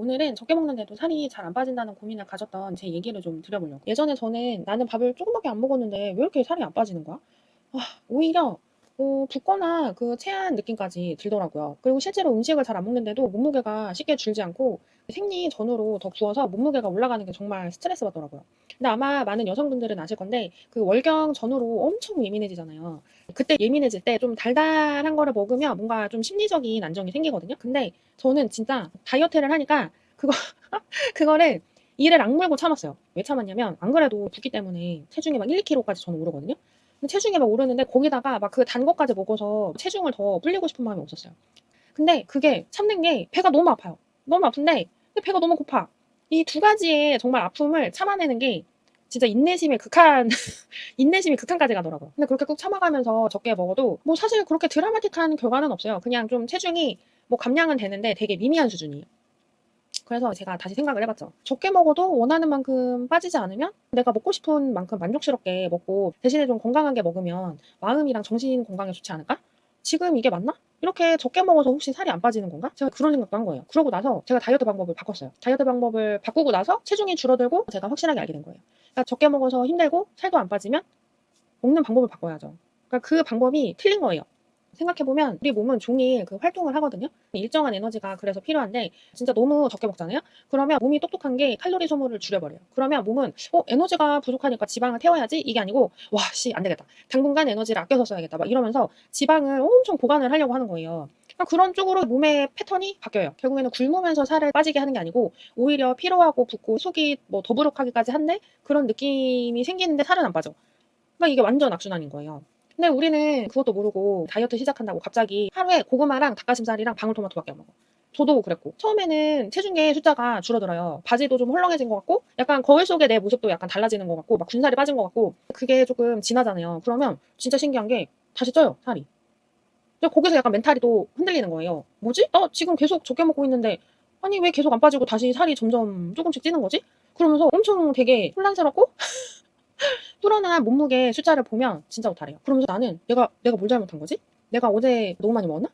오늘은 적게 먹는데도 살이 잘 안 빠진다는 고민을 가졌던 제 얘기를 좀 드려보려고. 예전에 저는 나는 밥을 조금밖에 안 먹었는데 왜 이렇게 살이 안 빠지는 거야? 아, 오히려 어, 붓거나 그 체한 느낌까지 들더라고요. 그리고 실제로 음식을 잘 안 먹는데도 몸무게가 쉽게 줄지 않고 생리 전후로 더 부어서 몸무게가 올라가는 게 정말 스트레스 받더라고요. 근데 아마 많은 여성분들은 아실 건데 그 월경 전후로 엄청 예민해지잖아요. 그때 예민해질 때 좀 달달한 거를 먹으면 뭔가 좀 심리적인 안정이 생기거든요. 근데 저는 진짜 다이어트를 하니까 그거 그거를 이를 악물고 참았어요. 왜 참았냐면 안 그래도 붓기 때문에 체중이 막 1, 2kg까지 저는 오르거든요. 근데 체중이 막 오르는데 거기다가 막 그 단 것까지 먹어서 체중을 더 불리고 싶은 마음이 없었어요. 근데 그게 참는 게 배가 너무 아파요. 너무 아픈데 배가 너무 고파. 이 두 가지의 정말 아픔을 참아내는 게 진짜 인내심의 극한 인내심이 극한까지 가더라고요. 근데 그렇게 꾹 참아가면서 적게 먹어도 뭐 사실 그렇게 드라마틱한 결과는 없어요. 그냥 좀 체중이 뭐 감량은 되는데 되게 미미한 수준이에요. 그래서 제가 다시 생각을 해봤죠. 적게 먹어도 원하는 만큼 빠지지 않으면 내가 먹고 싶은 만큼 만족스럽게 먹고 대신에 좀 건강하게 먹으면 마음이랑 정신 건강에 좋지 않을까? 지금 이게 맞나? 이렇게 적게 먹어서 혹시 살이 안 빠지는 건가? 제가 그런 생각도 한 거예요. 그러고 나서 제가 다이어트 방법을 바꿨어요. 다이어트 방법을 바꾸고 나서 체중이 줄어들고 제가 확실하게 알게 된 거예요. 그러니까 적게 먹어서 힘들고 살도 안 빠지면 먹는 방법을 바꿔야죠. 그러니까 그 방법이 틀린 거예요. 생각해보면 우리 몸은 종일 그 활동을 하거든요. 일정한 에너지가 그래서 필요한데 진짜 너무 적게 먹잖아요. 그러면 몸이 똑똑한 게 칼로리 소모를 줄여버려요. 그러면 몸은 어 에너지가 부족하니까 지방을 태워야지 이게 아니고 와 씨 안 되겠다. 당분간 에너지를 아껴서 써야겠다. 막 이러면서 지방을 엄청 보관을 하려고 하는 거예요. 그러니까 그런 쪽으로 몸의 패턴이 바뀌어요. 결국에는 굶으면서 살을 빠지게 하는 게 아니고 오히려 피로하고 붓고 속이 뭐 더부룩하기까지 한데 그런 느낌이 생기는데 살은 안 빠져. 그러니까 이게 완전 악순환인 거예요. 근데 우리는 그것도 모르고 다이어트 시작한다고 갑자기 하루에 고구마랑 닭가슴살이랑 방울토마토밖에 안 먹어. 저도 그랬고 처음에는 체중계 숫자가 줄어들어요. 바지도 좀 헐렁해진 것 같고 약간 거울 속에 내 모습도 약간 달라지는 것 같고 막 군살이 빠진 것 같고 그게 조금 지나잖아요. 그러면 진짜 신기한 게 다시 쪄요 살이. 거기서 약간 멘탈이 또 흔들리는 거예요. 뭐지? 나 지금 계속 적게 먹고 있는데 아니 왜 계속 안 빠지고 다시 살이 점점 조금씩 찌는 거지? 그러면서 엄청 되게 혼란스럽고 뚫어난 몸무게 숫자를 보면 진짜 오타래요. 그러면서 나는 내가 내가 뭘 잘못한 거지? 내가 어제 너무 많이 먹었나?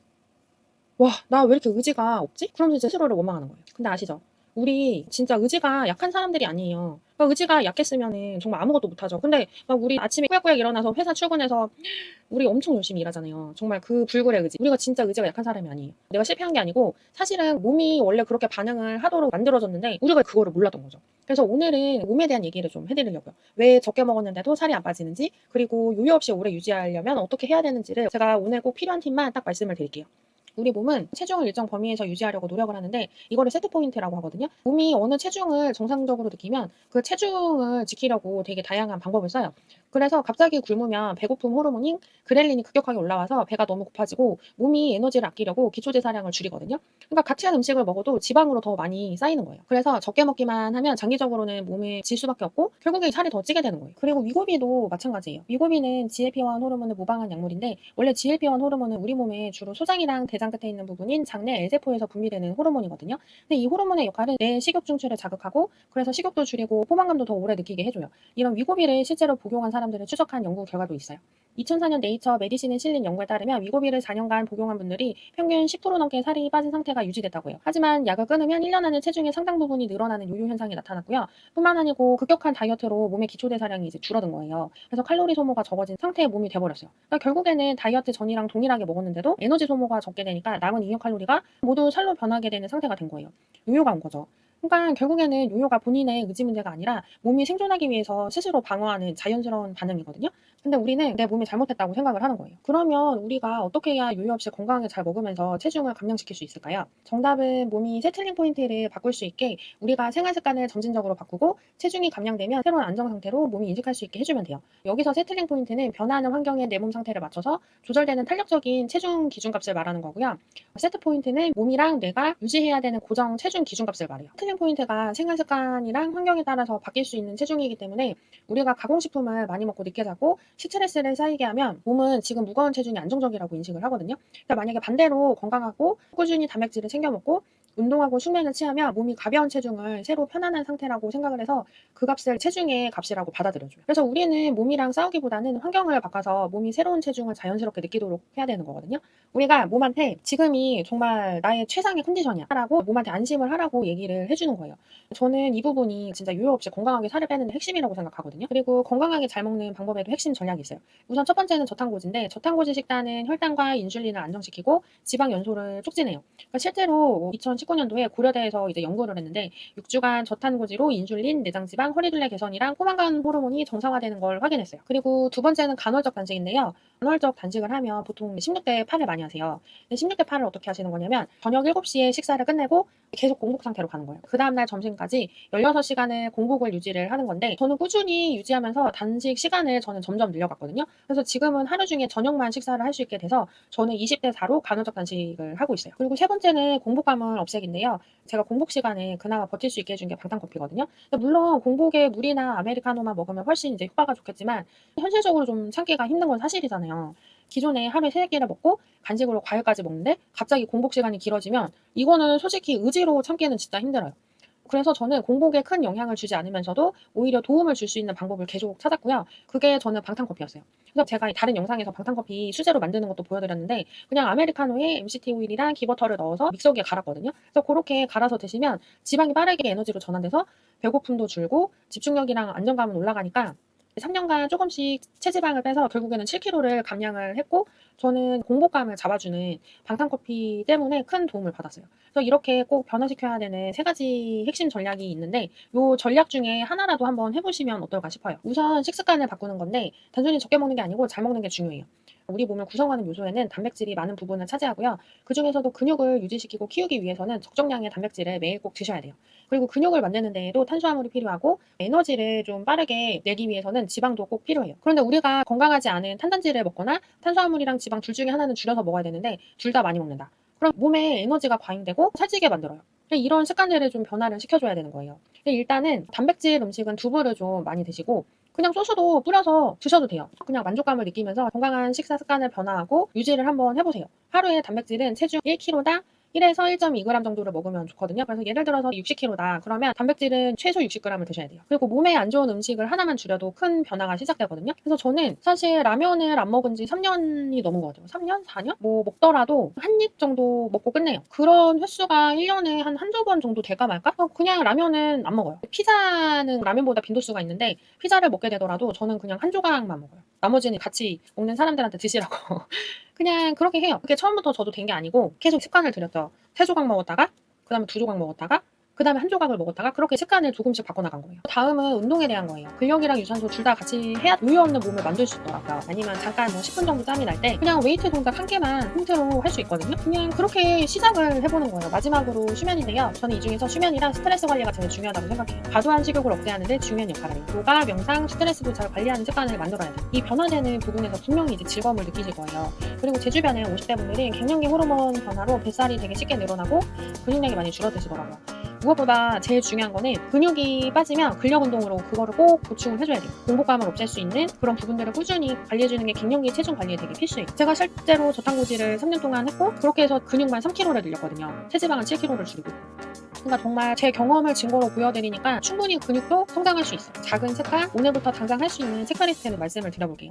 와, 나 왜 이렇게 의지가 없지? 그러면서 이제 스스로를 원망하는 거예요. 근데 아시죠? 우리 진짜 의지가 약한 사람들이 아니에요. 그러니까 의지가 약했으면은 정말 아무것도 못하죠. 근데 막 우리 아침에 꾸역꾸역 일어나서 회사 출근해서 우리 엄청 열심히 일하잖아요. 정말 그 불굴의 의지. 우리가 진짜 의지가 약한 사람이 아니에요. 내가 실패한 게 아니고 사실은 몸이 원래 그렇게 반응을 하도록 만들어졌는데 우리가 그거를 몰랐던 거죠. 그래서 오늘은 몸에 대한 얘기를 좀 해드리려고요. 왜 적게 먹었는데도 살이 안 빠지는지 그리고 요요 없이 오래 유지하려면 어떻게 해야 되는지를 제가 오늘 꼭 필요한 팁만 딱 말씀을 드릴게요. 우리 몸은 체중을 일정 범위에서 유지하려고 노력을 하는데 이거를 세트 포인트라고 하거든요. 몸이 어느 체중을 정상적으로 느끼면 그 체중을 지키려고 되게 다양한 방법을 써요. 그래서 갑자기 굶으면 배고픔 호르몬인 그렐린이 급격하게 올라와서 배가 너무 고파지고 몸이 에너지를 아끼려고 기초대사량을 줄이거든요. 그러니까 한 음식을 먹어도 지방으로 더 많이 쌓이는 거예요. 그래서 적게 먹기만 하면 장기적으로는 몸에 질 수밖에 없고 결국에 살이 더 찌게 되는 거예요. 그리고 위고비도 마찬가지예요. 위고비는 GLP-1 호르몬을 모방한 약물인데 원래 GLP-1 호르몬은 우리 몸에 주로 소장이랑 대장 끝에 있는 부분인 장내 L세포에서 분비되는 호르몬이거든요. 근데 이 호르몬의 역할은 뇌 식욕 중추를 자극하고 그래서 식욕도 줄이고 포만감도 더 오래 느끼게 해줘요. 이런 위고비를 실제로 복용한 사람 들을 추적한 연구 결과도 있어요. 2004년 네이처 메디신에 실린 연구에 따르면 위고비를 4년간 복용한 분들이 평균 10% 넘게 살이 빠진 상태가 유지됐다고 해요. 하지만 약을 끊으면 1년 안에 체중의 상당 부분이 늘어나는 요요 현상이 나타났고요. 뿐만 아니고 급격한 다이어트로 몸의 기초 대사량이 이제 줄어든 거예요. 그래서 칼로리 소모가 적어진 상태의 몸이 돼버렸어요. 그러니까 결국에는 다이어트 전이랑 동일하게 먹었는데도 에너지 소모가 적게 되니까 남은 잉여 칼로리가 모두 살로 변하게 되는 상태가 된 거예요. 요요가 온 거죠. 그러니까 결국에는 요요가 본인의 의지 문제가 아니라 몸이 생존하기 위해서 스스로 방어하는 자연스러운 반응이거든요. 근데 우리는 내 몸이 잘못했다고 생각을 하는 거예요. 그러면 우리가 어떻게 해야 요요 없이 건강하게 잘 먹으면서 체중을 감량시킬 수 있을까요? 정답은 몸이 세틀링 포인트를 바꿀 수 있게 우리가 생활 습관을 점진적으로 바꾸고 체중이 감량되면 새로운 안정 상태로 몸이 인식할 수 있게 해주면 돼요. 여기서 세틀링 포인트는 변화하는 환경에 내 몸 상태를 맞춰서 조절되는 탄력적인 체중 기준값을 말하는 거고요. 세트 포인트는 몸이랑 뇌가 유지해야 되는 고정 체중 기준값을 말해요. 포인트가 생활 습관이랑 환경에 따라서 바뀔 수 있는 체중이기 때문에 우리가 가공식품을 많이 먹고 늦게 자고 스트레스를 쌓이게 하면 몸은 지금 무거운 체중이 안정적이라고 인식을 하거든요. 그러니까 만약에 반대로 건강하고 꾸준히 단백질을 챙겨 먹고 운동하고 숙면을 취하면 몸이 가벼운 체중을 새로 편안한 상태라고 생각을 해서 그 값을 체중의 값이라고 받아들여줘요. 그래서 우리는 몸이랑 싸우기보다는 환경을 바꿔서 몸이 새로운 체중을 자연스럽게 느끼도록 해야 되는 거거든요. 우리가 몸한테 지금이 정말 나의 최상의 컨디션이야 라고 몸한테 안심을 하라고 얘기를 해주는 거예요. 저는 이 부분이 진짜 유효 없이 건강하게 살을 빼는 데 핵심이라고 생각하거든요. 그리고 건강하게 잘 먹는 방법에도 핵심 전략이 있어요. 우선 첫 번째는 저탄고지인데 저탄고지 식단은 혈당과 인슐린을 안정시키고 지방 연소를 촉진해요. 그러니까 실제로 2019 년도에 고려대에서 이제 연구를 했는데 6주간 저탄고지로 인슐린, 내장지방, 허리둘레 개선이랑 포만감 호르몬이 정상화되는 걸 확인했어요. 그리고 두 번째는 간헐적 단식인데요. 간헐적 단식을 하면 보통 16대 8을 많이 하세요. 근데 16대 8을 어떻게 하시는 거냐면 저녁 7시에 식사를 끝내고 계속 공복 상태로 가는 거예요. 그 다음날 점심까지 16시간의 공복을 유지를 하는 건데 저는 꾸준히 유지하면서 단식 시간을 저는 점점 늘려갔거든요. 그래서 지금은 하루 중에 저녁만 식사를 할 수 있게 돼서 저는 20대 4로 간헐적 단식을 하고 있어요. 그리고 세 번째는 공복감을 없애기인데요. 제가 공복 시간에 그나마 버틸 수 있게 해준 게 방탄커피거든요. 물론 공복에 물이나 아메리카노만 먹으면 훨씬 이제 효과가 좋겠지만 현실적으로 좀 참기가 힘든 건 사실이잖아요. 기존에 하루에 세 끼를 먹고 간식으로 과일까지 먹는데 갑자기 공복 시간이 길어지면 이거는 솔직히 의지로 참기는 진짜 힘들어요. 그래서 저는 공복에 큰 영향을 주지 않으면서도 오히려 도움을 줄 수 있는 방법을 계속 찾았고요. 그게 저는 방탄커피였어요. 그래서 제가 다른 영상에서 방탄커피 수제로 만드는 것도 보여드렸는데 그냥 아메리카노에 MCT 오일이랑 기버터를 넣어서 믹서기에 갈았거든요. 그래서 그렇게 갈아서 드시면 지방이 빠르게 에너지로 전환돼서 배고픔도 줄고 집중력이랑 안정감은 올라가니까 3년간 조금씩 체지방을 빼서 결국에는 7kg를 감량을 했고 저는 공복감을 잡아주는 방탄커피 때문에 큰 도움을 받았어요. 그래서 이렇게 꼭 변화시켜야 되는 세 가지 핵심 전략이 있는데 이 전략 중에 하나라도 한번 해보시면 어떨까 싶어요. 우선 식습관을 바꾸는 건데 단순히 적게 먹는 게 아니고 잘 먹는 게 중요해요. 우리 몸을 구성하는 요소에는 단백질이 많은 부분을 차지하고요. 그 중에서도 근육을 유지시키고 키우기 위해서는 적정량의 단백질을 매일 꼭 드셔야 돼요. 그리고 근육을 만드는 데에도 탄수화물이 필요하고 에너지를 좀 빠르게 내기 위해서는 지방도 꼭 필요해요. 그런데 우리가 건강하지 않은 탄단지를 먹거나 탄수화물이랑 지방 둘 중에 하나는 줄여서 먹어야 되는데 둘 다 많이 먹는다. 그럼 몸에 에너지가 과잉되고 살찌게 만들어요. 이런 습관들을 좀 변화를 시켜줘야 되는 거예요. 일단은 단백질 음식은 두부를 좀 많이 드시고 그냥 소스도 뿌려서 드셔도 돼요. 그냥 만족감을 느끼면서 건강한 식사 습관을 변화하고 유지를 한번 해보세요. 하루에 단백질은 체중 1kg당 1에서 1.2g 정도를 먹으면 좋거든요. 그래서 예를 들어서 60kg다. 그러면 단백질은 최소 60g을 드셔야 돼요. 그리고 몸에 안 좋은 음식을 하나만 줄여도 큰 변화가 시작되거든요. 그래서 저는 사실 라면을 안 먹은 지 3년이 넘은 것 같아요. 3년? 4년? 뭐 먹더라도 한 입 정도 먹고 끝내요. 그런 횟수가 1년에 한 한두 번 정도 될까 말까? 어, 그냥 라면은 안 먹어요. 피자는 라면보다 빈도수가 있는데 피자를 먹게 되더라도 저는 그냥 한 조각만 먹어요. 나머지는 같이 먹는 사람들한테 드시라고. 그냥 그렇게 해요. 그게 처음부터 저도 된 게 아니고 계속 습관을 들였죠. 세 조각 먹었다가 그 다음에 두 조각 먹었다가 그 다음에 한 조각을 먹었다가 그렇게 습관을 조금씩 바꿔나간 거예요. 다음은 운동에 대한 거예요. 근력이랑 유산소 둘 다 같이 해야 요요 없는 몸을 만들 수 있더라고요. 아니면 잠깐 뭐 10분 정도 짬이 날 때 그냥 웨이트 동작 한 개만 힌트로 할 수 있거든요. 그냥 그렇게 시작을 해보는 거예요. 마지막으로 수면인데요. 저는 이 중에서 수면이랑 스트레스 관리가 제일 중요하다고 생각해요. 과도한 식욕을 억제하는 데 중요한 역할을 해요. 요가, 명상, 스트레스도 잘 관리하는 습관을 만들어야 돼요. 이 변화되는 부분에서 분명히 이제 즐거움을 느끼실 거예요. 그리고 제 주변에 50대 분들이 갱년기 호르몬 변화로 뱃살이 되게 쉽게 늘어나고 근육량이 많이 줄어드시더라고요. 무엇보다 제일 중요한 거는 근육이 빠지면 근력 운동으로 그거를 꼭 보충을 해줘야 돼요. 공복감을 없앨 수 있는 그런 부분들을 꾸준히 관리해주는 게 갱년기 체중 관리에 되게 필수예요. 제가 실제로 저탄고지를 3년 동안 했고 그렇게 해서 근육만 3kg를 늘렸거든요. 체지방은 7kg를 줄이고. 그러니까 정말 제 경험을 증거로 보여드리니까 충분히 근육도 성장할 수 있어요. 작은 습관, 오늘부터 당장 할 수 있는 체크리스트를 말씀을 드려볼게요.